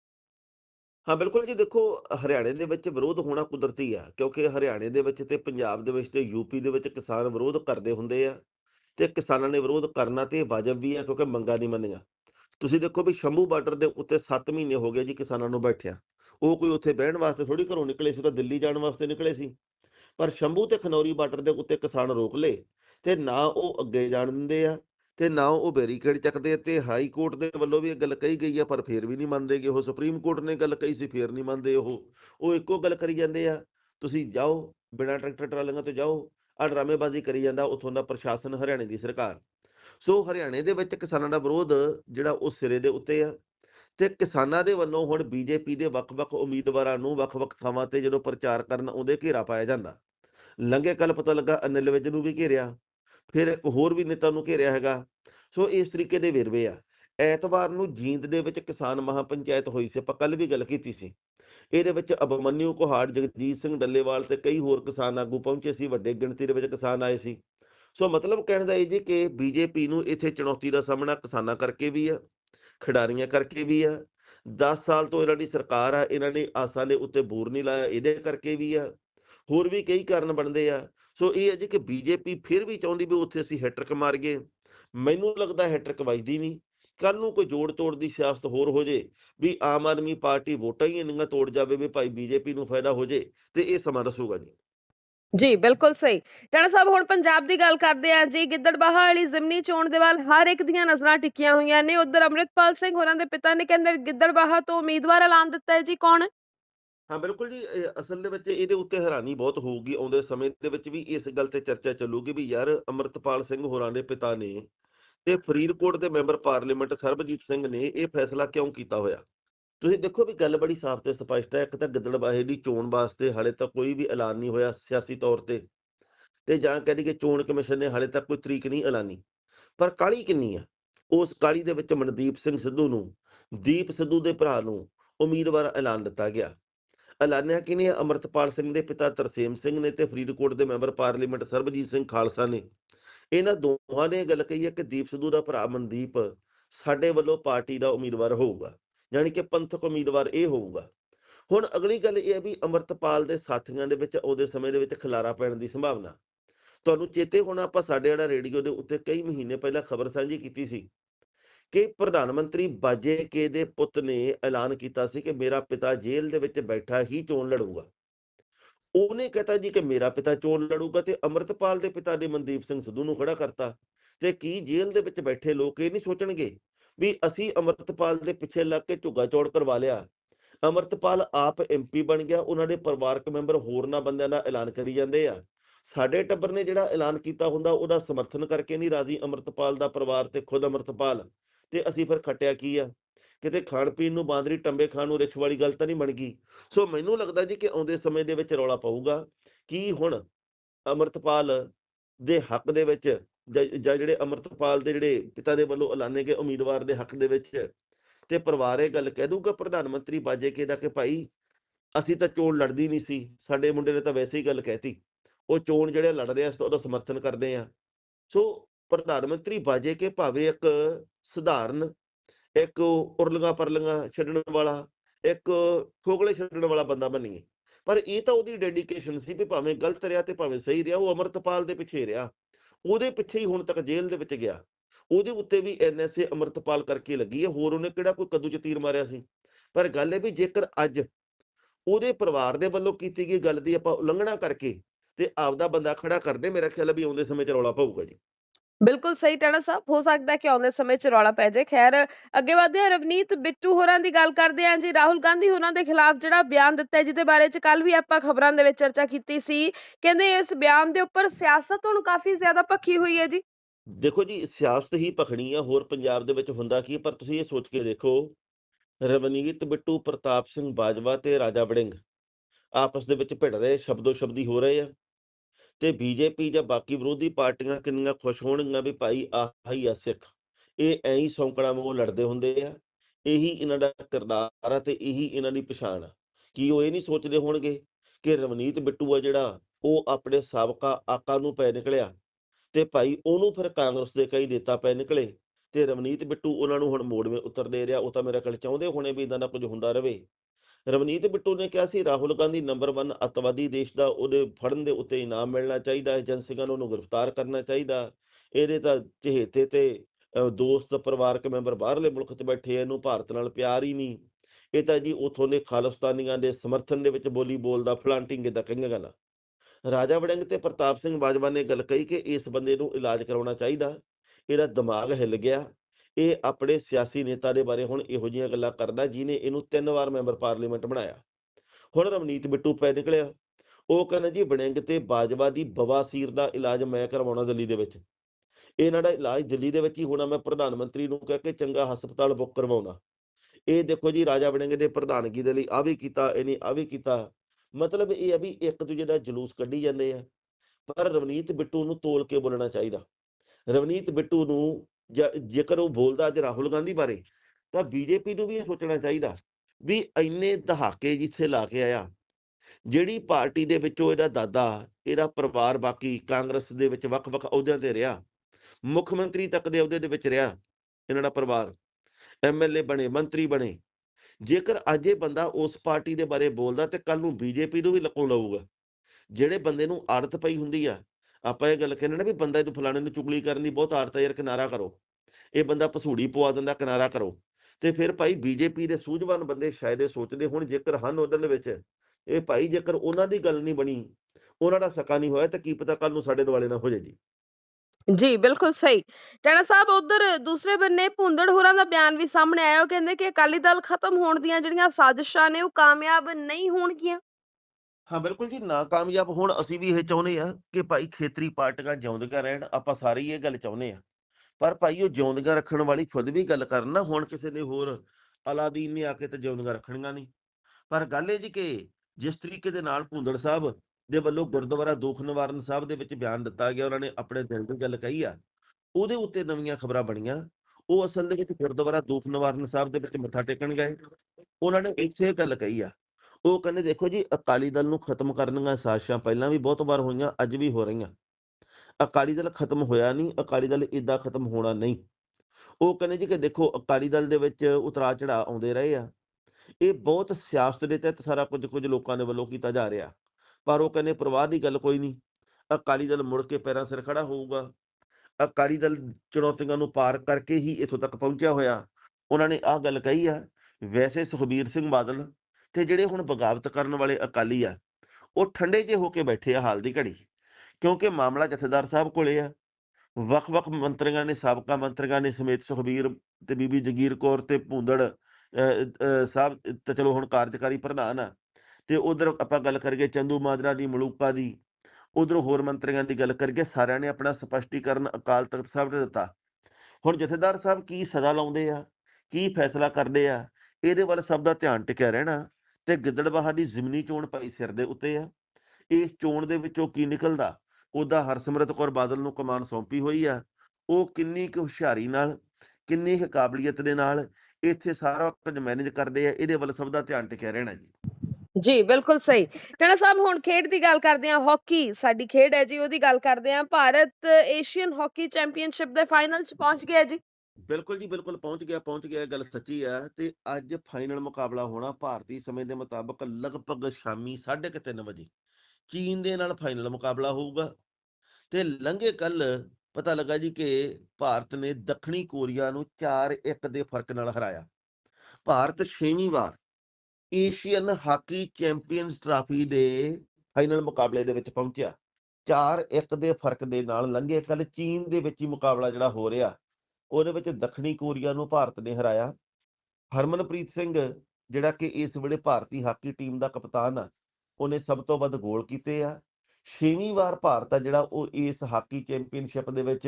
ਹਾਂ, ਬਿਲਕੁਲ ਜੀ, ਦੇਖੋ, ਹਰਿਆਣੇ ਦੇ ਵਿੱਚ ਵਿਰੋਧ ਹੋਣਾ ਕੁਦਰਤੀ ਆ, ਕਿਉਂਕਿ ਹਰਿਆਣੇ ਦੇ ਵਿੱਚ ਤੇ ਪੰਜਾਬ ਦੇ ਵਿੱਚ ਤੇ ਯੂਪੀ ਦੇ ਵਿੱਚ ਕਿਸਾਨ ਵਿਰੋਧ ਕਰਦੇ ਹੁੰਦੇ ਆ, ਤੇ ਕਿਸਾਨਾਂ ਨੇ ਵਿਰੋਧ ਕਰਨਾ ਤੇ ਵਾਜਬ ਵੀ ਆ, ਕਿਉਂਕਿ ਮੰਗਾਂ ਨਹੀਂ ਮੰਨੀਆਂ। ਤੁਸੀਂ ਦੇਖੋ ਵੀ ਸ਼ੰਭੂ ਬਾਰਡਰ ਦੇ ਉੱਤੇ 7 ਮਹੀਨੇ ਹੋ ਗਏ ਜੀ ਕਿਸਾਨਾਂ ਨੂੰ ਬੈਠਿਆ। ਉਹ ਕੋਈ ਉੱਥੇ ਬਹਿਣ ਵਾਸਤੇ ਥੋੜੀ ਘਰੋਂ ਨਿਕਲੇ ਸੀ ਤਾਂ ਦਿੱਲੀ ਜਾਣ ਵਾਸਤੇ ਨਿਕਲੇ ਸੀ। ਪਰ ਸ਼ੰਭੂ ਤੇ ਖਨੌਰੀ ਬਾਰਡਰ ਦੇ ਉੱਤੇ ਕਿਸਾਨ ਰੋਕ ਲਏ ਤੇ ਨਾ ਉਹ ਅੱਗੇ ਜਾਣ ਦਿੰਦੇ ਆ ਤੇ ਨਾ ਉਹ ਬੈਰੀਕੇਡ ਚੱਕਦੇ ਆ ਤੇ ਹਾਈ ਕੋਰਟ ਦੇ ਵੱਲੋਂ ਵੀ ਇਹ ਗੱਲ ਕਹੀ ਗਈ ਆ, ਪਰ ਫੇਰ ਵੀ ਨਹੀਂ ਮੰਨਦੇਗੇ ਉਹ। ਸੁਪਰੀਮ ਕੋਰਟ ਨੇ ਗੱਲ ਕਹੀ ਸੀ, ਫੇਰ ਨਹੀਂ ਮੰਨਦੇ ਉਹ। ਉਹ ਇੱਕੋ ਗੱਲ ਕਰੀ ਜਾਂਦੇ ਆ, ਤੁਸੀਂ ਜਾਓ, ਬਿਨਾਂ ਟਰੈਕਟਰ ਟਰਾਲੀਆਂ ਤੋਂ ਜਾਓ ਆ ਡਰਾਮੇਬਾਜ਼ੀ ਕਰੀ ਜਾਂਦਾ ਉੱਥੋਂ ਦਾ ਪ੍ਰਸ਼ਾਸਨ ਹਰਿਆਣੇ ਦੀ ਸਰਕਾਰ। ਸੋ ਹਰਿਆਣੇ ਦੇ ਵਿੱਚ ਕਿਸਾਨਾਂ ਦਾ ਵਿਰੋਧ ਜਿਹੜਾ ਉਹ ਸਿਰੇ ਦੇ ਉੱਤੇ ਆ ਤੇ ਕਿਸਾਨਾਂ ਦੇ ਵੱਲੋਂ ਹੁਣ ਬੀਜੇਪੀ ਦੇ ਵੱਖ-ਵੱਖ ਉਮੀਦਵਾਰਾਂ ਨੂੰ ਵੱਖ-ਵੱਖ ਥਾਵਾਂ ਤੇ ਜਦੋਂ ਪ੍ਰਚਾਰ ਕਰਨ ਉਹਦੇ ਘੇਰਾ ਪਾਇਆ ਜਾਂਦਾ। ਲੰਘੇ ਕੱਲ ਪਤਾ ਲੱਗਾ ਅਨਿਲ ਵਿਜ ਨੂੰ ਵੀ ਘੇਰਿਆ, ਫਿਰ ਇੱਕ ਹੋਰ ਵੀ ਨੇਤਾ ਨੂੰ ਘੇਰਿਆ ਹੈਗਾ। ਸੋ ਇਸ ਤਰੀਕੇ ਦੇ ਵੇਰਵੇ ਆ। ਐਤਵਾਰ ਨੂੰ ਜੀਂਦ ਦੇ ਵਿੱਚ ਕਿਸਾਨ ਮਹਾਪੰਚਾਇਤ ਹੋਈ ਸੀ, ਆਪਾਂ ਕੱਲ ਵੀ ਗੱਲ ਕੀਤੀ ਸੀ। ਇਹਦੇ ਵਿੱਚ ਅਭਮਨਿਊ ਕੁਹਾੜ, ਜਗਜੀਤ ਸਿੰਘ ਡੱਲੇਵਾਲ ਤੇ ਕਈ ਹੋਰ ਕਿਸਾਨ ਆਗੂ ਪਹੁੰਚੇ ਸੀ, ਵੱਡੇ ਗਿਣਤੀ ਦੇ ਵਿੱਚ ਕਿਸਾਨ ਆਏ ਸੀ। ਸੋ ਮਤਲਬ ਕਹਿਣ ਦਾ ਇਹ ਜੀ ਕਿ ਬੀਜੇਪੀ ਨੂੰ ਇੱਥੇ ਚੁਣੌਤੀ ਦਾ ਸਾਹਮਣਾ ਕਿਸਾਨਾਂ ਕਰਕੇ ਵੀ ਆ। ਖਿਡਾਰੀਆਂ ਕਰਕੇ ਵੀ ਆ। 10 ਸਾਲ ਤੋਂ ਇਹਨਾਂ ਦੀ ਸਰਕਾਰ ਆ, ਇਹਨਾਂ ਨੇ ਆਸਾਂ ਦੇ ਉੱਤੇ ਬੂਰ ਨਹੀਂ ਲਾਇਆ, ਇਹਦੇ ਕਰਕੇ ਵੀ ਆ। ਹੋਰ ਵੀ ਕਈ ਕਾਰਨ ਬਣਦੇ ਆ। ਸੋ ਇਹ ਹੈ ਜੀ ਕਿ ਬੀਜੇਪੀ ਫਿਰ ਵੀ ਚਾਹੁੰਦੀ ਵੀ ਉੱਥੇ ਅਸੀਂ ਹੈਟ੍ਰਿਕ ਮਾਰੀਏ। ਮੈਨੂੰ ਲੱਗਦਾ ਹੈਟ੍ਰਿਕ ਵੱਜਦੀ ਨਹੀਂ। ਕੱਲ ਨੂੰ ਕੋਈ ਜੋੜ ਤੋੜ ਦੀ ਸਿਆਸਤ ਹੋਰ ਹੋ ਜੇ, ਵੀ ਆਮ ਆਦਮੀ ਪਾਰਟੀ ਵੋਟਾਂ ਹੀ ਇੰਨੀਆਂ ਤੋੜ ਜਾਵੇ ਵੀ ਭਾਈ ਬੀਜੇਪੀ ਨੂੰ ਫਾਇਦਾ ਹੋ ਜੇ, ਤੇ ਇਹ ਸਮਾਂ ਦੱਸੂਗਾ ਜੀ। ਜੀ, ਬਿਲਕੁਲ ਸਹੀ। ਟਾਣਾ ਸਾਹਿਬ, ਹੁਣ ਪੰਜਾਬ ਦੀ ਗੱਲ ਕਰਦੇ ਆ ਜੀ। ਗਿੱਦੜਬਾਹਾ ਵਾਲੀ ਜ਼ਿਮਨੀ ਚੋਣ ਦੇ ਵੱਲ ਹਰ ਇੱਕ ਦੀਆਂ ਨਜ਼ਰਾਂ ਟਿਕੀਆਂ ਹੋਈਆਂ ਨੇ। ਉਧਰ ਅੰਮ੍ਰਿਤਪਾਲ ਸਿੰਘ ਹੋਰਾਂ ਦੇ ਪਿਤਾ ਨੇ ਕਹਿੰਦੇ ਗਿੱਦੜਬਾਹਾ ਤੋਂ ਉਮੀਦਵਾਰ ਐਲਾਨ ਦਿੱਤਾ ਹੈ ਜੀ, ਕੌਣ? ਹਾਂ, ਬਿਲਕੁਲ ਜੀ। ਅਸਲ ਦੇ ਵਿੱਚ ਇਹਦੇ ਉੱਤੇ ਹੈਰਾਨੀ ਬਹੁਤ ਹੋਊਗੀ। ਆਉਂਦੇ ਸਮੇਂ ਦੇ ਵਿੱਚ ਵੀ ਇਸ ਗੱਲ ਤੇ ਚਰਚਾ ਚੱਲੂਗੀ ਵੀ ਯਾਰ ਅਮਰਤਪਾਲ ਸਿੰਘ ਹੋਰਾਂ ਦੇ ਪਿਤਾ ਨੇ ਤੇ ਫਰੀਦਕੋਟ ਦੇ ਮੈਂਬਰ ਪਾਰਲੀਮੈਂਟ ਸਰਬਜੀਤ ਸਿੰਘ ਨੇ ਇਹ ਫੈਸਲਾ ਕਿਉਂ ਕੀਤਾ ਹੋਇਆ? ਤੁਸੀਂ ਦੇਖੋ ਵੀ ਗੱਲ ਬੜੀ ਸਾਫ਼ ਤੇ ਸਪਸ਼ਟ ਹੈ, ਇੱਕ ਤਾਂ ਗਿੱਦੜਬਾਹੇ ਦੀ ਚੋਣ ਵਾਸਤੇ ਹਾਲੇ ਤੱਕ ਕੋਈ ਵੀ ਐਲਾਨ ਨਹੀਂ ਹੋਇਆ ਸਿਆਸੀ ਤੌਰ ਤੇ। ਤੇ ਜਾਂ ਕਹਿੰਦੇ ਕਿ ਚੋਣ ਕਮਿਸ਼ਨ ਨੇ ਹਾਲੇ ਤੱਕ ਕੋਈ ਤਰੀਕ ਨਹੀਂ ਐਲਾਨੀ। ਪਰ ਕਾਲੀ ਕਿੰਨੀ ਆ? ਉਸ ਕਾਲੀ ਦੇ ਵਿੱਚ ਮਨਦੀਪ ਸਿੰਘ ਸਿੱਧੂ ਨੂੰ, ਦੀਪ ਸਿੱਧੂ ਦੇ ਭਰਾ ਨੂੰ ਉਮੀਦਵਾਰ ਐਲਾਨ ਦਿੱਤਾ ਗਿਆ। ਐਲਾਨਿਆ ਕਿਨੇ ਅਮਰਤਪਾਲ ਸਿੰਘ ਦੇ ਪਿਤਾ ਤਰਸੇਮ ਸਿੰਘ ਨੇ ਤੇ ਫਰੀਦਕੋਟ ਦੇ ਮੈਂਬਰ ਪਾਰਲੀਮੈਂਟ ਸਰਬਜੀਤ ਸਿੰਘ ਖਾਲਸਾ ਨੇ। ਇਹਨਾਂ ਦੋਹਾਂ ਨੇ ਇਹ ਗੱਲ ਕਹੀ ਹੈ ਕਿ ਦੀਪ ਸਿੱਧੂ ਦਾ ਭਰਾ ਮਨਦੀਪ ਸਾਡੇ ਵੱਲੋਂ ਪਾਰਟੀ ਦਾ ਉਮੀਦਵਾਰ ਹੋਊਗਾ। ਯਾਨੀ ਕਿ ਪੰਥਕ ਉਮੀਦਵਾਰ ਇਹ ਹੋਊਗਾ। ਹੁਣ ਅਗਲੀ ਗੱਲ ਇਹ ਹੈ ਵੀ ਅਮਰਤਪਾਲ ਦੇ ਸਾਥੀਆਂ ਦੇ ਵਿੱਚ ਉਹਦੇ ਸਮੇਂ ਦੇ ਵਿੱਚ ਖਿਲਾਰਾ ਪੈਣ ਦੀ ਸੰਭਾਵਨਾ। ਤੁਹਾਨੂੰ ਚੇਤੇ ਹੋਣਾ ਆਪਾਂ ਸਾਡੇ ਜਿਹੜਾ ਰੇਡੀਓ ਦੇ ਉੱਤੇ ਕਈ ਮਹੀਨੇ ਪਹਿਲਾਂ ਖਬਰ ਸਾਂਝੀ ਕੀਤੀ ਸੀ ਕਿ ਪ੍ਰਧਾਨ ਮੰਤਰੀ ਬਾਜੇ ਕੇ ਦੇ ਪੁੱਤ ਨੇ ਐਲਾਨ ਕੀਤਾ ਸੀ ਕਿ ਮੇਰਾ ਪਿਤਾ ਜੇਲ੍ਹ ਦੇ ਵਿੱਚ ਬੈਠਾ ਹੀ ਚੋਣ ਲੜੂਗਾ। ਉਹਨੇ ਕਹਤਾ ਜੀ ਕਿ ਮੇਰਾ ਪਿਤਾ ਚੋਣ ਲੜੂਗਾ ਤੇ ਅਮਰਤਪਾਲ ਦੇ ਪਿਤਾ ਨੇ ਮਨਦੀਪ ਸਿੰਘ ਸਿੱਧੂ ਨੂੰ ਖੜਾ ਕਰਤਾ। ਤੇ ਕੀ ਜੇਲ੍ਹ ਦੇ ਵਿੱਚ ਬੈਠੇ ਲੋਕ ਇਹ ਨਹੀਂ ਸੋਚਣਗੇ ਵੀ ਅਸੀਂ ਅਮਰਤਪਾਲ ਦੇ ਪਿੱਛੇ ਲੱਗ ਕੇ ਝੁੱਗਾ ਚੌੜ ਕਰਵਾ ਲਿਆ। ਅਮਰਤਪਾਲ ਆਪ ਐਮਪੀ ਬਣ ਗਿਆ, ਉਹਨਾਂ ਦੇ ਪਰਿਵਾਰਕ ਮੈਂਬਰ ਹੋਰਨਾਂ ਬੰਦਿਆਂ ਦਾ ਐਲਾਨ ਕਰੀ ਜਾਂਦੇ ਆ। ਸਾਡੇ ਟੱਬਰ ਨੇ ਜਿਹੜਾ ਐਲਾਨ ਕੀਤਾ ਹੁੰਦਾ, ਉਹਦਾ ਸਮਰਥਨ ਕਰਕੇ ਨਹੀਂ ਰਾਜ਼ੀ ਅਮਰਤਪਾਲ ਦਾ ਪਰਿਵਾਰ ਤੇ ਖੁਦ ਅਮਰਤਪਾਲ, ਤੇ ਅਸੀਂ ਫਿਰ ਖੱਟਿਆ ਕੀ ਆ? ਕਿਤੇ ਖਾਣ ਪੀਣ ਨੂੰ ਬਾਂਦਰੀ ਟੰਬੇ ਖਾਣ ਨੂੰ ਰਿਛ ਵਾਲੀ ਗੱਲ ਤਾਂ ਨਹੀਂ ਬਣ ਗਈ। ਸੋ ਮੈਨੂੰ ਲੱਗਦਾ ਜੀ ਕਿ ਆਉਂਦੇ ਸਮੇਂ ਦੇ ਵਿੱਚ ਰੌਲਾ ਪਊਗਾ ਕੀ ਹੁਣ ਅਮਰਤਪਾਲ ਦੇ ਹੱਕ ਦੇ ਵਿੱਚ ਜਾਂ ਜਿਹੜੇ ਅਮਰਤਪਾਲ ਦੇ ਜਿਹੜੇ ਪਿਤਾ ਦੇ ਵੱਲੋਂ ਐਲਾਨੇ ਗਏ ਉਮੀਦਵਾਰ ਦੇ ਹੱਕ ਦੇ ਵਿੱਚ ਤੇ ਪਰਿਵਾਰ ਇਹ ਗੱਲ ਕਹਿ ਦੂਗਾ ਪ੍ਰਧਾਨ ਮੰਤਰੀ ਬਾਜੇ ਕੇ ਦਾ ਕਿ ਭਾਈ ਅਸੀਂ ਤਾਂ ਚੋਣ ਲੜਦੀ ਨਹੀਂ ਸੀ, ਸਾਡੇ ਮੁੰਡੇ ਨੇ ਤਾਂ ਵੈਸੇ ਹੀ ਗੱਲ ਕਹਿਤੀ, ਉਹ ਚੋਣ ਜਿਹੜੇ ਲੜ ਰਹੇ ਆ, ਅਸੀਂ ਉਹਦਾ ਸਮਰਥਨ ਕਰਦੇ ਆ। ਸੋ ਪ੍ਰਧਾਨ ਮੰਤਰੀ ਬਾਜੇ ਕੇ ਭਾਵੇਂ ਇੱਕ ਸਧਾਰਨ, ਇੱਕ ਉਰਲੀਆਂ ਪਰਲੀਆਂ ਛੱਡਣ ਵਾਲਾ, ਇੱਕ ਠੋਗਲੇ ਛੱਡਣ ਵਾਲਾ ਬੰਦਾ ਬਣੀਏ, ਪਰ ਇਹ ਤਾਂ ਉਹਦੀ ਡੈਡੀਕੇਸ਼ਨ ਸੀ ਵੀ ਭਾਵੇਂ ਗਲਤ ਰਿਹਾ ਤੇ ਭਾਵੇਂ ਸਹੀ ਰਿਹਾ, ਉਹ ਅਮਰਤਪਾਲ ਦੇ ਪਿੱਛੇ ਰਿਹਾ। ਉਹਦੇ ਪਿੱਛੇ ਹੀ ਹੁਣ ਤੱਕ ਜੇਲ੍ਹ ਦੇ ਵਿੱਚ ਗਿਆ। ਉਹਦੇ ਉੱਤੇ ਵੀ ਐਨਐਸਏ ਅਮਰਤਪਾਲ ਕਰਕੇ ਲੱਗੀ ਹੈ, ਹੋਰ ਉਹਨੇ ਕਿਹੜਾ ਕੋਈ ਕੱਦੂ ਚ ਤੀਰ ਮਾਰਿਆ ਸੀ? ਪਰ ਗੱਲ ਇਹ ਵੀ ਜੇਕਰ ਅੱਜ ਉਹਦੇ ਪਰਿਵਾਰ ਦੇ ਵੱਲੋਂ ਕੀਤੀ ਗਈ ਗੱਲ ਦੀ ਆਪਾਂ ਉਲੰਘਣਾ ਕਰਕੇ ਤੇ ਆਪਦਾ ਬੰਦਾ ਖੜਾ ਕਰਦੇ ਮੇਰਾ ਖਿਆਲ ਵੀ ਆਉਂਦੇ ਸਮੇਂ ਚ ਰੌਲਾ ਪਊਗਾ ਜੀ। ਬਿਲਕੁਲ ਸਹੀ ਟਾਣਾ ਸਾਹਿਬ, ਹੋ ਸਕਦਾ ਹੈ ਕਿ ਆਉਂਦੇ ਸਮੇਂ 'ਚ ਰੌਲਾ ਪੈ ਜਾਏ। ਖੈਰ, ਅੱਗੇ ਵਧਦੇ ਹਾਂ, ਰਵਨੀਤ ਬਿੱਟੂ ਹੋਰਾਂ ਦੀ ਗੱਲ ਕਰਦੇ ਹਾਂ ਜੀ। ਰਾਹੁਲ ਗਾਂਧੀ ਹੋਰਾਂ ਦੇ ਖਿਲਾਫ ਜਿਹੜਾ ਬਿਆਨ ਦਿੱਤਾ ਜਿਹਦੇ ਬਾਰੇ 'ਚ ਕੱਲ ਵੀ ਆਪਾਂ ਖਬਰਾਂ ਦੇ ਵਿੱਚ ਚਰਚਾ ਕੀਤੀ ਸੀ। ਕਹਿੰਦੇ ਇਸ ਬਿਆਨ ਦੇ ਉੱਪਰ ਸਿਆਸਤ ਹੁਣ ਕਾਫੀ ਜ਼ਿਆਦਾ ਭਖੀ ਹੋਈ ਹੈ ਜੀ। ਦੇਖੋ ਜੀ, ਸਿਆਸਤ ਹੀ ਭਖਣੀ ਆ, ਹੋਰ ਪੰਜਾਬ ਦੇ ਵਿੱਚ ਹੁੰਦਾ ਕੀ ਪਰ ਤੁਸੀਂ ਇਹ ਸੋਚ ਕੇ ਦੇਖੋ, ਰਵਨੀਤ ਬਿੱਟੂ, ਪ੍ਰਤਾਪ ਸਿੰਘ ਬਾਜਵਾ ਤੇ ਰਾਜਾ ਵੜਿੰਗ ਆਪਸ ਦੇ ਵਿੱਚ ਭਿੜ ਰਹੇ ਸ਼ਬਦੋ ਸ਼ਬਦੀ ਹੋ ਰਹੇ ਆ। ਤੇ ਬੀਜੇਪੀ ਜਾਂ ਬਾਕੀ ਵਿਰੋਧੀ ਪਾਰਟੀਆਂ ਕਿੰਨੀਆਂ ਖੁਸ਼ ਹੋਣਗੀਆਂ ਵੀ ਭਾਈ ਆਹੀ ਆ ਸਿੱਖ। ਇਹ ਐਂ ਹੀ ਸੌਂਕਣਾ ਵਾਂਗੂ ਲੜਦੇ ਹੁੰਦੇ ਆ। ਇਹੀ ਇਹਨਾਂ ਦਾ ਕਿਰਦਾਰ ਆ ਤੇ ਇਹੀ ਇਹਨਾਂ ਦੀ ਪਛਾਣ ਆ। ਕੀ ਉਹ ਇਹ ਨਹੀਂ ਸੋਚਦੇ ਹੋਣਗੇ ਕਿ ਰਵਨੀਤ ਬਿੱਟੂ ਆ ਜਿਹੜਾ ਉਹ ਆਪਣੇ ਸਾਬਕਾ ਆਕਾ ਨੂੰ ਪੈ ਨਿਕਲਿਆ ਤੇ ਭਾਈ ਉਹਨੂੰ ਫਿਰ ਕਾਂਗਰਸ ਦੇ ਕਈ ਨੇਤਾ ਪੈ ਨਿਕਲੇ ਤੇ ਰਵਨੀਤ ਬਿੱਟੂ ਉਹਨਾਂ ਨੂੰ ਹੁਣ ਮੋੜਵੇਂ ਉਤਰ ਦੇ ਰਿਹਾ। ਉਹ ਤਾਂ ਮੇਰਾ ਖਿਆਲ ਚਾਹੁੰਦੇ ਹੋਣੇ ਵੀ ਇਦਾਂ ਦਾ ਕੁਝ ਹੁੰਦਾ ਰਵੇ। ਰਵਨੀਤ ਬਿੱਟੂ ਨੇ ਕਿਹਾ ਸੀ, ਰਾਹੁਲ ਗਾਂਧੀ ਨੰਬਰ 1 ਅੱਤਵਾਦੀ ਦੇਸ਼ ਦਾ, ਉਹਦੇ ਫੜਨ ਦੇ ਉੱਤੇ ਇਨਾਮ ਮਿਲਣਾ ਚਾਹੀਦਾ ਏਜੰਸੀਆਂ ਨੂੰ ਉਹਨੂੰ ਗ੍ਰਿਫਤਾਰ ਕਰਨਾ ਚਾਹੀਦਾ ਇਹਦੇ ਤਾਂ ਚਹੇਤੇ ਤੇ ਦੋਸਤ, ਪਰਿਵਾਰਕ ਮੈਂਬਰ ਬਾਹਰਲੇ ਮੁਲਕ 'ਚ ਬੈਠੇ ਇਹਨੂੰ ਭਾਰਤ ਨਾਲ ਪਿਆਰ ਹੀ ਨਹੀਂ। ਇਹ ਤਾਂ ਜੀ ਉਥੋਂ ਦੇ ਖਾਲਿਸਤਾਨੀਆਂ ਦੇ ਸਮਰਥਨ ਦੇ ਵਿੱਚ ਬੋਲੀ ਬੋਲਦਾ ਫਲਾਂਟਿੰਗ ਇਦਾਂ ਕਹੀਆਂ ਗੱਲਾਂ। ਰਾਜਾ ਵੜਿੰਗ ਤੇ ਪ੍ਰਤਾਪ ਸਿੰਘ ਬਾਜਵਾ ਨੇ ਗੱਲ ਕਹੀ ਕਿ ਇਸ ਬੰਦੇ ਨੂੰ ਇਲਾਜ ਕਰਾਉਣਾ ਚਾਹੀਦਾ। ਇਹਦਾ ਦਿਮਾਗ ਹਿੱਲ ਗਿਆ। ਇਹ ਆਪਣੇ ਸਿਆਸੀ ਨੇਤਾ ਦੇ ਬਾਰੇ ਹੁਣ ਇਹੋ ਜਿਹੀਆਂ ਗੱਲਾਂ ਕਰਦਾ ਜਿਹਨੇ ਇਹਨੂੰ ਤਿੰਨ ਵਾਰ ਮੈਂਬਰ ਪਾਰਲੀਮੈਂਟ ਬਣਾਇਆ। ਹੁਣ ਰਵਨੀਤ ਬਿੱਟੂ ਪੈ ਨਿਕਲਿਆ। ਉਹ ਕਹਿੰਦਾ ਜੀ ਵੜਿੰਗ ਤੇ ਬਾਜਵਾ ਦੀ ਬਵਾਸੀਰ ਦਾ ਇਲਾਜ ਮੈਂ ਕਰਵਾਉਣਾ ਦਿੱਲੀ ਦੇ ਵਿੱਚ। ਇਹਨਾਂ ਦਾ ਇਲਾਜ ਦਿੱਲੀ ਦੇ ਵਿੱਚ ਹੀ ਹੋਣਾ, ਮੈਂ ਪ੍ਰਧਾਨ ਮੰਤਰੀ ਨੂੰ ਕਹਿ ਕੇ ਚੰਗਾ ਹਸਪਤਾਲ ਬੁੱਕ ਕਰਵਾਉਣਾ। ਇਹ ਦੇਖੋ ਜੀ ਰਾਜਾ ਵੜਿੰਗ ਦੇ ਪ੍ਰਧਾਨਗੀ ਦੇ ਲਈ ਆ ਵੀ ਕੀਤਾ ਇਹਨੇ ਆ ਵੀ ਕੀਤਾ। ਮਤਲਬ ਇਹ ਆ ਵੀ ਇੱਕ ਦੂਜੇ ਦਾ ਜਲੂਸ ਕੱਢੀ ਜਾਂਦੇ ਆ। ਪਰ ਰਵਨੀਤ ਬਿੱਟੂ ਨੂੰ ਤੋਲ ਕੇ ਬੋਲਣਾ ਚਾਹੀਦਾ। ਰਵਨੀਤ ਬਿੱਟੂ ਨੂੰ ਜੇਕਰ ਉਹ ਬੋਲਦਾ ਅੱਜ ਰਾਹੁਲ ਗਾਂਧੀ ਬਾਰੇ, ਤਾਂ ਬੀਜੇਪੀ ਨੂੰ ਵੀ ਇਹ ਸੋਚਣਾ ਚਾਹੀਦਾ ਵੀ ਇੰਨੇ ਦਹਾਕੇ ਜਿੱਥੇ ਲਾ ਕੇ ਆਇਆ, ਜਿਹੜੀ ਪਾਰਟੀ ਦੇ ਵਿੱਚੋਂ ਇਹਦਾ ਦਾਦਾ, ਇਹਦਾ ਪਰਿਵਾਰ ਬਾਕੀ ਕਾਂਗਰਸ ਦੇ ਵਿੱਚ ਵੱਖ-ਵੱਖ ਅਹੁਦਿਆਂ ਤੇ ਰਿਹਾ, ਮੁੱਖ ਮੰਤਰੀ ਤੱਕ ਦੇ ਅਹੁਦੇ ਦੇ ਵਿੱਚ ਰਿਹਾ, ਇਹਨਾਂ ਦਾ ਪਰਿਵਾਰ ਐਮਐਲਏ ਬਣੇ, ਮੰਤਰੀ ਬਣੇ, ਜੇਕਰ ਅੱਜ ਇਹ ਬੰਦਾ ਉਸ ਪਾਰਟੀ ਦੇ ਬਾਰੇ ਬੋਲਦਾ ਤੇ ਕੱਲ ਨੂੰ ਬੀਜੇਪੀ ਨੂੰ ਵੀ ਲਕੋਂ ਲਊਗਾ, ਜਿਹੜੇ ਬੰਦੇ ਨੂੰ ਆਦਤ ਪਈ ਹੁੰਦੀ ਆ ਆਪਾਂ ਇਹ ਗੱਲ ਕਹਿੰਦੇ ਨਾ ਵੀ ਬੰਦਾ ਇਹਨੂੰ ਫਲਾਣੇ ਨੂੰ ਚੁਗਲੀ ਕਰਨ ਦੀ ਬਹੁਤ ਆਦਤ ਹੈ, ਯਾਰ ਕਿਨਾਰਾ ਕਰੋ। ਇਹ ਬੰਦਾ ਪਸੂੜੀ ਪਵਾ ਦਿੰਦਾ, ਕਿਨਾਰਾ ਕਰੋ। ਤੇ ਫਿਰ ਭਾਈ ਬੀਜੇਪੀ ਦੇ ਸੂਝਵਾਨ ਬੰਦੇ ਸ਼ਾਇਦ ਇਹ ਸੋਚਦੇ ਹੁਣ, ਜੇਕਰ ਹਨ ਉਹਦੇ ਦੇ ਵਿੱਚ, ਇਹ ਭਾਈ ਜੇਕਰ ਉਹਨਾਂ ਦੀ ਗੱਲ ਨਹੀਂ ਬਣੀ, ਉਹਨਾਂ ਦਾ ਸਕਾ ਨਹੀਂ ਹੋਇਆ, ਤਾਂ ਕੀ ਪਤਾ ਕੱਲ ਨੂੰ ਸਾਡੇ ਦੁਆਲੇ ਨਾ ਹੋ ਜਾਏ ਜੀ। ਜੀ, ਬਿਲਕੁਲ ਸਹੀ। ਟਾਣਾ ਸਾਹਿਬ, ਉਧਰ ਦੂਸਰੇ ਬੰਨੇ ਭੁੰਦੜ ਹੋਰਾਂ ਦਾ ਬਿਆਨ ਵੀ ਸਾਹਮਣੇ ਆਇਆ, ਉਹ ਕਹਿੰਦੇ ਕਿ ਅਕਾਲੀ ਦਲ ਖਤਮ ਹੋਣ ਦੀਆਂ ਜਿਹੜੀਆਂ ਸਾਜ਼ਿਸ਼ਾਂ ਨੇ, ਉਹ ਕਾਮਯਾਬ ਨਹੀਂ ਹੋਣਗੀਆਂ। ਹਾਂ, ਬਿਲਕੁਲ ਜੀ ਨਾ ਕਾਮਯਾਬ ਹੋਣ ਅਸੀਂ ਵੀ ਇਹ ਚਾਹੁੰਦੇ ਆ ਕਿ ਭਾਈ ਖੇਤਰੀ ਪਾਰਟੀਆਂ ਜਿਉਂਦੀਆਂ ਰਹਿਣ, ਆਪਾਂ ਸਾਰੇ ਹੀ ਇਹ ਗੱਲ ਚਾਹੁੰਦੇ ਆ ਪਰ ਭਾਈ ਉਹ ਜਿਉਂਦੀਆਂ ਰੱਖਣ ਵਾਲੀ ਖੁਦ ਵੀ ਗੱਲ ਕਰਨ ਨਾ, ਹੁਣ ਕਿਸੇ ਨੇ ਹੋਰ ਅਲਾਦੀਨ ਨੇ ਆ ਕੇ ਤੇ ਜਿਉਂਦੀਆਂ ਰੱਖਣੀਆਂ ਨਹੀਂ। ਪਰ ਗੱਲ ਇਹ ਜੀ ਕਿ ਜਿਸ ਤਰੀਕੇ ਦੇ ਨਾਲ ਭੁੰਦੜ ਸਾਹਿਬ ਦੇ ਵੱਲੋਂ ਗੁਰਦੁਆਰਾ ਦੁੱਖ ਨਿਵਾਰਨ ਸਾਹਿਬ ਦੇ ਵਿੱਚ ਬਿਆਨ ਦਿੱਤਾ ਗਿਆ, ਉਹਨਾਂ ਨੇ ਆਪਣੇ ਦਿਲ ਦੀ ਗੱਲ ਕਹੀ ਆ, ਉਹਦੇ ਉੱਤੇ ਨਵੀਆਂ ਖਬਰਾਂ ਬਣੀਆਂ। ਉਹ ਅਸਲ ਦੇ ਵਿੱਚ ਗੁਰਦੁਆਰਾ ਦੁੱਖ ਨਿਵਾਰਨ ਸਾਹਿਬ ਦੇ ਵਿੱਚ ਮੱਥਾ ਟੇਕਣ ਗਏ। ਉਹਨਾਂ ਨੇ ਇੱਥੇ ਇਹ ਗੱਲ ਕਹੀ ਆ ਉਹ ਕਹਿੰਦੇ ਦੇਖੋ ਜੀ, ਅਕਾਲੀ ਦਲ ਨੂੰ ਖਤਮ ਕਰਨ ਦੀਆਂ ਸਾਜ਼ਿਸ਼ਾਂ ਪਹਿਲਾਂ ਵੀ ਬਹੁਤ ਵਾਰ ਹੋਈਆਂ, ਅੱਜ ਵੀ ਹੋ ਰਹੀਆਂ। ਅਕਾਲੀ ਦਲ ਖਤਮ ਹੋਇਆ ਨਹੀਂ, ਅਕਾਲੀ ਦਲ ਇਦਾਂ ਖਤਮ ਹੋਣਾ ਨਹੀਂ। ਉਹ ਕਹਿੰਦੇ ਜੀ ਕਿ ਦੇਖੋ, ਅਕਾਲੀ ਦਲ ਦੇ ਵਿੱਚ ਉਤਰਾ ਚੜਾ ਆਉਂਦੇ ਰਹੇ ਆ। ਇਹ ਬਹੁਤ ਸਿਆਸਤ ਦੇ ਤਹਿਤ ਸਾਰਾ ਕੁਝ ਕੁਝ ਲੋਕਾਂ ਦੇ ਵੱਲੋਂ ਕੀਤਾ ਜਾ ਰਿਹਾ। ਪਰ ਉਹ ਕਹਿੰਦੇ ਪ੍ਰਵਾਹ ਦੀ ਗੱਲ ਕੋਈ ਨਹੀਂ। ਅਕਾਲੀ ਦਲ ਮੁੜ ਕੇ ਪੈਰਾਂ ਸਿਰ ਖੜਾ ਹੋਊਗਾ। ਅਕਾਲੀ ਦਲ ਚੁਣੌਤੀਆਂ ਨੂੰ ਪਾਰ ਕਰਕੇ ਹੀ ਇੱਥੋਂ ਤੱਕ ਪਹੁੰਚਿਆ ਹੋਇਆ। ਉਹਨਾਂ ਨੇ ਆਹ ਗੱਲ ਕਹੀ ਆ, ਵੈਸੇ ਸੁਖਬੀਰ ਸਿੰਘ ਬਾਦਲ ਤੇ ਜਿਹੜੇ ਹੁਣ ਬਗਾਵਤ ਕਰਨ ਵਾਲੇ ਅਕਾਲੀ ਆ, ਉਹ ਠੰਡੇ ਜੇ ਹੋ ਕੇ ਬੈਠੇ ਆ ਹਾਲ ਦੀ ਘੜੀ, ਕਿਉਂਕਿ ਮਾਮਲਾ ਜਥੇਦਾਰ ਸਾਹਿਬ ਕੋਲੇ ਆ। ਵੱਖ-ਵੱਖ ਮੰਤਰੀਆਂ ਨੇ, ਸਾਬਕਾ ਮੰਤਰੀਆਂ ਨੇ ਸਮੇਤ ਸੁਖਬੀਰ ਤੇ ਬੀਬੀ ਜਗੀਰ ਕੌਰ ਤੇ ਭੂੰਦੜ ਸਾਹਿਬ ਤੇ ਚਲੋ ਹੁਣ ਕਾਰਜਕਾਰੀ ਪ੍ਰਧਾਨ ਆ, ਤੇ ਉਧਰ ਆਪਾਂ ਗੱਲ ਕਰੀਏ ਚੰਦੂ ਮਾਜਰਾ ਦੀ, ਮਲੂਕਾ ਦੀ, ਉਧਰ ਹੋਰ ਮੰਤਰੀਆਂ ਦੀ ਗੱਲ ਕਰੀਏ, ਸਾਰਿਆਂ ਨੇ ਆਪਣਾ ਸਪਸ਼ਟੀਕਰਨ ਅਕਾਲ ਤਖਤ ਸਾਹਿਬ ਨੇ ਦਿੱਤਾ। ਹੁਣ ਜਥੇਦਾਰ ਸਾਹਿਬ ਕੀ ਸਜ਼ਾ ਲਾਉਂਦੇ ਆ, ਕੀ ਫੈਸਲਾ ਕਰਦੇ ਆ, ਇਹਦੇ ਵੱਲ ਸਭ ਦਾ ਧਿਆਨ ਟਿਕਿਆ ਰਹਿਣਾ। ਤੇ ਗਿੱਦੜਬਾਹਾ ਦੀ ਜ਼ਿਮਨੀ ਚੋਣ ਭਾਈ ਸਿਰ ਦੇ ਉੱਤੇ ਆ। ਇਸ ਚੋਣ ਦੇ ਵਿੱਚੋਂ ਕੀ ਨਿਕਲਦਾ? ਉਹਦਾ ਹਰਸਿਮਰਤ ਕੌਰ ਬਾਦਲ ਨੂੰ ਕਮਾਨ ਸੌਂਪੀ ਹੋਈ ਆ। ਉਹ ਕਿੰਨੀ ਕੁ ਹੁਸ਼ਿਆਰੀ ਨਾਲ, ਕਿੰਨੀ ਕੁ ਕਾਬਲੀਅਤ ਦੇ ਨਾਲ ਇੱਥੇ ਸਾਰਾ ਕੁਝ ਮੈਨੇਜ ਕਰਦੇ ਆ, ਇਹਦੇ ਵੱਲ ਸਭ ਦਾ ਧਿਆਨ ਟਿਕਿਆ ਰਹਿਣਾ ਜੀ। ਜੀ, ਬਿਲਕੁਲ ਸਹੀ। ਟਾਣਾ ਸਾਹਿਬ, ਹੁਣ ਖੇਡ ਦੀ ਗੱਲ ਕਰਦੇ ਹਾਂ, ਹਾਕੀ ਸਾਡੀ ਖੇਡ ਹੈ ਜੀ, ਉਹਦੀ ਗੱਲ ਕਰਦੇ ਹਾਂ। ਭਾਰਤ ਏਸ਼ੀਅਨ ਹਾਕੀ ਚੈਂਪੀਅਨਸ਼ਿਪ ਦੇ ਫਾਈਨਲ 'ਚ ਪਹੁੰਚ ਗਿਆ ਜੀ। ਬਿਲਕੁਲ ਜੀ, ਬਿਲਕੁਲ ਪਹੁੰਚ ਗਿਆ ਪਹੁੰਚ ਗਿਆ, ਇਹ ਗੱਲ ਸੱਚੀ ਆ ਤੇ ਅੱਜ ਫਾਈਨਲ ਮੁਕਾਬਲਾ ਹੋਣਾ ਭਾਰਤੀ ਸਮੇਂ ਦੇ ਮੁਤਾਬਕ ਲਗਭਗ ਸ਼ਾਮੀ 3:30 ਵਜੇ। ਚੀਨ ਦੇ ਨਾਲ ਫਾਈਨਲ ਮੁਕਾਬਲਾ ਹੋਊਗਾ ਤੇ ਲੰਘੇ ਕੱਲ ਪਤਾ ਲੱਗਾ ਜੀ ਕਿ ਭਾਰਤ ਨੇ ਦੱਖਣੀ ਕੋਰੀਆ ਨੂੰ 4-1 ਦੇ ਫ਼ਰਕ ਨਾਲ ਹਰਾਇਆ। ਭਾਰਤ ਛੇਵੀਂ ਵਾਰ ਏਸ਼ੀਅਨ ਹਾਕੀ ਚੈਂਪੀਅਨਸ ਟਰਾਫੀ ਦੇ ਫਾਈਨਲ ਮੁਕਾਬਲੇ ਦੇ ਵਿੱਚ ਪਹੁੰਚਿਆ। 4-1 ਦੇ ਫ਼ਰਕ ਦੇ ਨਾਲ ਲੰਘੇ ਕੱਲ ਚੀਨ ਦੇ ਵਿੱਚ ਹੀ ਮੁਕਾਬਲਾ ਜਿਹੜਾ ਹੋ ਰਿਹਾ। ਉਹਦੇ ਵਿੱਚ ਦੱਖਣੀ ਕੋਰੀਆ ਨੂੰ ਭਾਰਤ ਨੇ ਹਰਾਇਆ। ਹਰਮਨਪ੍ਰੀਤ ਸਿੰਘ, ਜਿਹੜਾ ਕਿ ਇਸ ਵੇਲੇ ਭਾਰਤੀ ਹਾਕੀ ਟੀਮ ਦਾ ਕਪਤਾਨ ਆ, ਉਹਨੇ ਸਭ ਤੋਂ ਵੱਧ ਗੋਲ ਕੀਤੇ ਆ। ਛੇਵੀਂ ਵਾਰ ਭਾਰਤ ਆ ਜਿਹੜਾ ਉਹ ਇਸ ਹਾਕੀ ਚੈਂਪੀਅਨਸ਼ਿਪ ਦੇ ਵਿੱਚ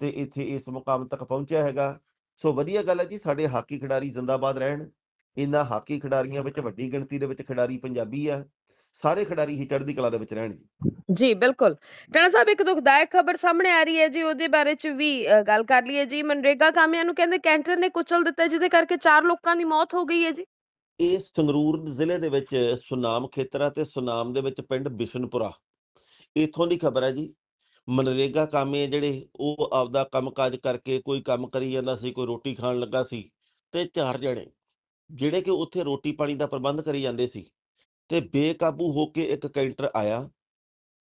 ਤੇ ਇੱਥੇ ਇਸ ਮੁਕਾਮ ਤੱਕ ਪਹੁੰਚਿਆ ਹੈਗਾ। ਸੋ ਵਧੀਆ ਗੱਲ ਹੈ ਜੀ, ਸਾਡੇ ਹਾਕੀ ਖਿਡਾਰੀ ਜ਼ਿੰਦਾਬਾਦ ਰਹਿਣ। ਇਹਨਾਂ ਹਾਕੀ ਖਿਡਾਰੀਆਂ ਵਿੱਚ ਵੱਡੀ ਗਿਣਤੀ ਦੇ ਵਿੱਚ ਖਿਡਾਰੀ ਪੰਜਾਬੀ ਆ। ਸਾਰੇ ਖਿਡਾਰੀ ਹੀ ਚੜ੍ਹਦੀ ਕਲਾ ਦੇ ਵਿੱਚ ਰਹਿਣ ਜੀ। ਜੀ ਬਿਲਕੁਲ। ਟਣਾ ਸਾਹਿਬ ਇੱਕ ਦੁਖਦਾਇਕ ਖਬਰ ਸਾਹਮਣੇ ਆ ਰਹੀ ਹੈ ਜੀ ਉਹਦੇ ਬਾਰੇ ਚ ਵੀ ਗੱਲ ਕਰ ਲਈਏ ਜੀ। ਮਨਰੇਗਾ ਕਾਮਿਆਂ ਨੂੰ ਕਹਿੰਦੇ ਕੈਂਟਰ ਨੇ ਕੁਚਲ ਦਿੱਤਾ ਜਿਹਦੇ ਕਰਕੇ ਚਾਰ ਲੋਕਾਂ ਦੀ ਮੌਤ ਹੋ ਗਈ ਹੈ ਜੀ। ਇਹ ਸੰਗਰੂਰ ਜ਼ਿਲ੍ਹੇ ਦੇ ਵਿੱਚ ਸੁਨਾਮ ਖੇਤਰਾ ਤੇ ਸੁਨਾਮ ਦੇ ਵਿੱਚ ਪਿੰਡ ਬਿਸ਼ਨਪੁਰਾ। ਇਥੋਂ ਦੀ ਖਬਰ ਹੈ ਜੀ ਮਨਰੇਗਾ ਕਾਮੇ ਜਿਹੜੇ ਉਹ ਆਪਦਾ ਕੰਮਕਾਜ ਕਰਕੇ ਕੋਈ ਕੰਮ ਕਰੀ ਜਾਂਦਾ ਸੀ ਕੋਈ ਰੋਟੀ ਖਾਣ ਲੱਗਾ ਸੀ ਤੇ ਚਾਰ ਜਣੇ ਜਿਹੜੇ ਕਿ ਉੱਥੇ ਰੋਟੀ ਪਾਣੀ ਦਾ ਪ੍ਰਬੰਧ ਕਰੀ ਜਾਂਦੇ ਸੀ ਤੇ ਬੇਕਾਬੂ ਹੋ ਕੇ ਇੱਕ ਕੈਂਟਰ ਆਇਆ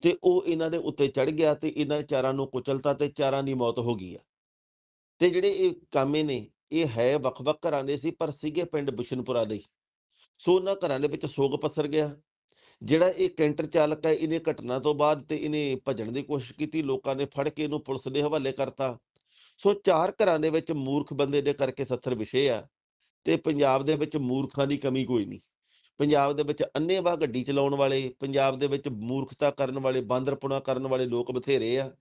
ਤੇ ਉਹ ਇਹਨਾਂ ਦੇ ਉੱਤੇ ਚੜ ਗਿਆ ਤੇ ਇਹਨਾਂ ਚਾਰਾਂ ਨੂੰ ਕੁਚਲਤਾ ਤੇ ਚਾਰਾਂ ਦੀ ਮੌਤ ਹੋ ਗਈ ਆ। ਤੇ ਜਿਹੜੇ ਇਹ ਕਾਮੇ ਨੇ, ਇਹ ਹੈ ਵੱਖ-ਵੱਖ ਘਰਾਂ ਦੇ ਸੀ ਪਰ ਸੀਗੇ ਪਿੰਡ ਬਿਸ਼ਨਪੁਰਾ ਦੇ ਸੋ ਉਹਨਾਂ ਘਰਾਂ ਦੇ ਵਿੱਚ ਸੋਗ ਪਸਰ ਗਿਆ। ਜਿਹੜਾ ਇਹ ਕੈਂਟਰ ਚਾਲਕ ਹੈ, ਇਹਨੇ ਘਟਨਾ ਤੋਂ ਬਾਅਦ ਤੇ ਇਹਨੇ ਭੱਜਣ ਦੀ ਕੋਸ਼ਿਸ਼ ਕੀਤੀ, ਲੋਕਾਂ ਨੇ ਫੜ ਕੇ ਇਹਨੂੰ ਪੁਲਿਸ ਦੇ ਹਵਾਲੇ ਕਰਤਾ। ਸੋ ਚਾਰ ਘਰਾਂ ਦੇ ਵਿੱਚ ਮੂਰਖ ਬੰਦੇ ਦੇ ਕਰਕੇ 70 ਵਿਸ਼ੇ ਆ ਤੇ ਪੰਜਾਬ ਦੇ ਵਿੱਚ ਮੂਰਖਾਂ ਦੀ ਕਮੀ ਕੋਈ ਨਹੀਂ। ਪੰਜਾਬ ਦੇ ਵਿੱਚ ਅੰਨ੍ਹੇਵਾਹ ਗੱਡੀ ਚਲਾਉਣ ਵਾਲੇ, ਪੰਜਾਬ ਦੇ ਵਿੱਚ ਮੂਰਖਤਾ ਕਰਨ ਵਾਲੇ, ਬਾਂਦਰਪੁਣਾ ਕਰਨ ਵਾਲੇ ਲੋਕ ਬਥੇਰੇ ਆ।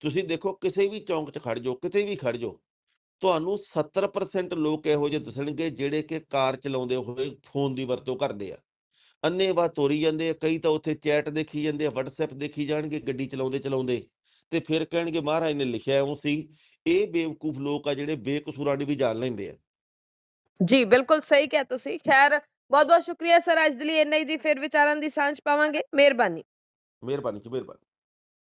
ਤੁਸੀਂ ਦੇਖੋ, ਕਿਸੇ ਵੀ ਚੌਂਕ 'ਚ ਖੜ ਜਾਓ, ਕਿਤੇ ਵੀ ਖੜ ਜਾਓ, ਤੁਹਾਨੂੰ 70% ਲੋਕ ਇਹੋ ਜਿਹੇ ਦਿਸਣਗੇ ਜਿਹੜੇ ਕਿ ਕਾਰ ਚਲਾਉਂਦੇ ਹੋਏ ਫੋਨ ਦੀ ਵਰਤੋਂ ਕਰਦੇ ਆ। ਅੰਨ੍ਹੇਵਾਹ ਤੋਰੀ ਜਾਂਦੇ ਆ, ਕਈ ਤਾਂ ਉੱਥੇ ਚੈਟ ਦੇਖੀ ਜਾਂਦੇ ਆ, WhatsApp ਦੇਖੀ ਜਾਣਗੇ ਗੱਡੀ ਚਲਾਉਂਦੇ ਚਲਾਉਂਦੇ, ਤੇ ਫਿਰ ਕਹਿਣਗੇ, ਮਹਾਰਾਜ ਨੇ ਲਿਖਿਆ ਉਹ ਸੀ, ਇਹ ਬੇਵਕੂਫ ਲੋਕ ਆ ਜਿਹੜੇ ਬੇਕਸੂਰਾਂ ਨੂੰ ਵੀ ਜਾਣ ਲੈਂਦੇ ਆ। ਜੀ, ਬਿਲਕੁਲ ਸਹੀ ਕਿਹਾ ਤੁਸੀਂ। ਖੈਰ ਬਹੁਤ ਬਹੁਤ ਸ਼ੁਕਰੀਆ ਸਰ, ਅੱਜ ਦੇ ਲਈ ਇੰਨਾ ਹੀ ਜੀ, ਫਿਰ ਵਿਚਾਰਾਂ ਦੀ ਸਾਂਝ ਪਾਵਾਂਗੇ। ਮਿਹਰਬਾਨੀ। ਮਿਹਰਬਾਨੀ ਜੀ, ਮਿਹਰਬਾਨੀ।